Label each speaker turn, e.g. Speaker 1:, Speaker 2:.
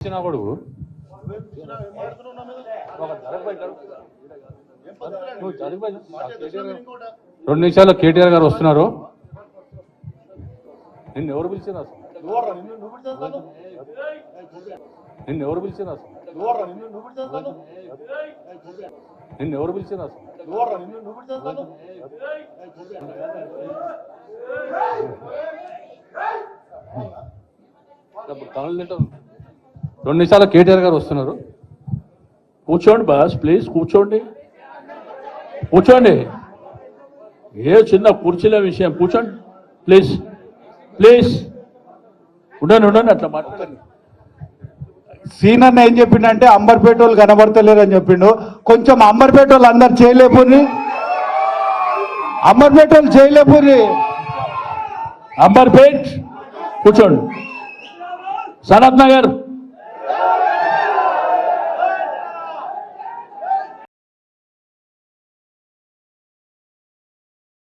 Speaker 1: ఇచ్చిన కొడుకు రెండు నిమిషాల్లో కేటీఆర్ గారు వస్తున్నారు. నిన్ను ఎవరు పిలిచారు అసలు? నిన్ను ఎవరు పిలిచారు అసలు? నిన్ను ఎవరు పిలిచారు అసలు? ఇప్పుడు తమిళ తింటారు రెండు నిమిషాల్లో కేటీఆర్ గారు వస్తున్నారు.
Speaker 2: కూర్చోండి బాస్ ప్లీజ్ కూర్చోండి. కూర్చోండి. ఏ చిన్న కుర్చీల విషయం కూర్చోండి ప్లీజ్ ప్లీజ్ ఉండండి ఉండండి అట్లా మాట్లాడండి.
Speaker 3: సీనన్న ఏం చెప్పిండంటే అంబర్పేట వాళ్ళు కనబడతలేరు అని చెప్పిండు. కొంచెం అంబర్పేట వాళ్ళు అందరు చేయలేపుని అంబర్పేట వాళ్ళు చేయలేపుని
Speaker 2: అంబర్పేట్ కూర్చోండి. సనత్ నగర్.